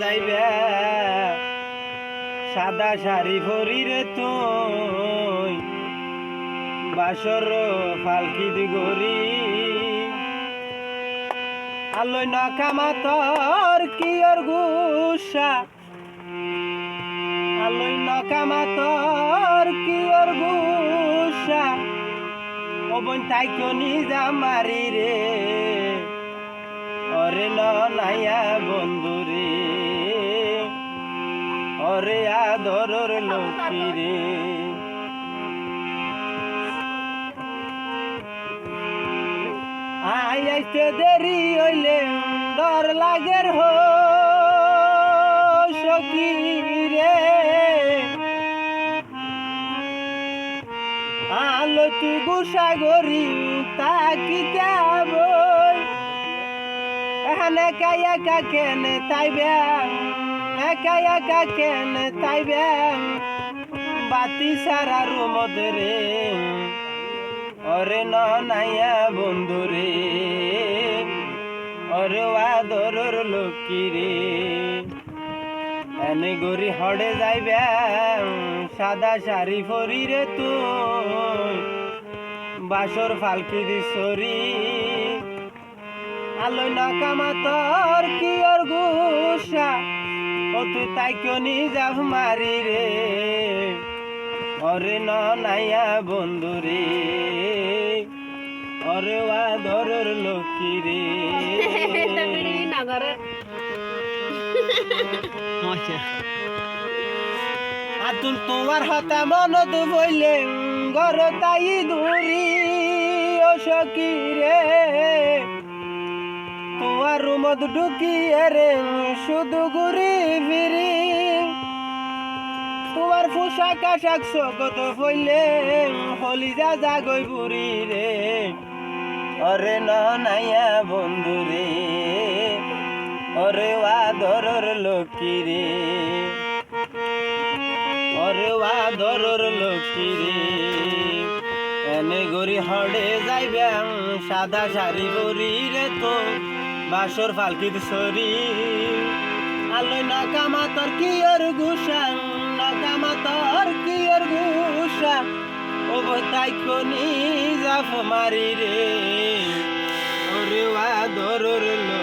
যাইবে। সাদা শাড়ি ভরি রে তুই, বাসর ফালকি দি গরি আলোই নকামা তোর কি ওর গুসা? আলোই নকামা তোর কি ওর গুসা? ও বোন, তাই কনি জামারি রে। অরে আদরর লক্ষ্মী রে। আই আইতে দেরি হইলে ডর লাগের হো সখী রে। আলো তুই গুসা গরি তাকি বই এখানে একা একা কেন তাই ব্যাং একা একা কেন তাই ব্যাং বাতি সারা রুমদ রে অরে ন নাইয়া বন্ধু রে অরে আদরর লক্ষ্মী রে। এনে গরি হড়ে যাইবে, সাদা শাড়ি ফরি রে তুই। বাসর ফালকি দি সরি। আলোয় নাকামা তোর কি আর গুসা ও তুই কনি যাব মারি রে। অরে ন নাইয়া বন্ধু রে। অরে আদরর লক্ষ্মী রে। আতুল তোমার হাতে মনত বইলে গর তাই দূরি ও সখী রে। তোমার রুমত ঢুকিয়ে রে শুধু ঘুরি ফিরি তোমার পোশাক আশাক সকত হইলে হলি যা জাগই বুড়ি রে অরে নাইয়া বন্ধু রে, অরে আদরর লক্ষ্মী রে। অরে আদরর লক্ষ্মী রে। এনে গরি হড়ে যাইবে সাদা শাড়ি বরি রে তো বাসর ফালকিত সরি আলোয় নাকামা তোর কি আর গুসা নাকামা তোর কি আর গুসা ও তাই খনি জাফ মারি রে, ওরে ওয়া দরর লোক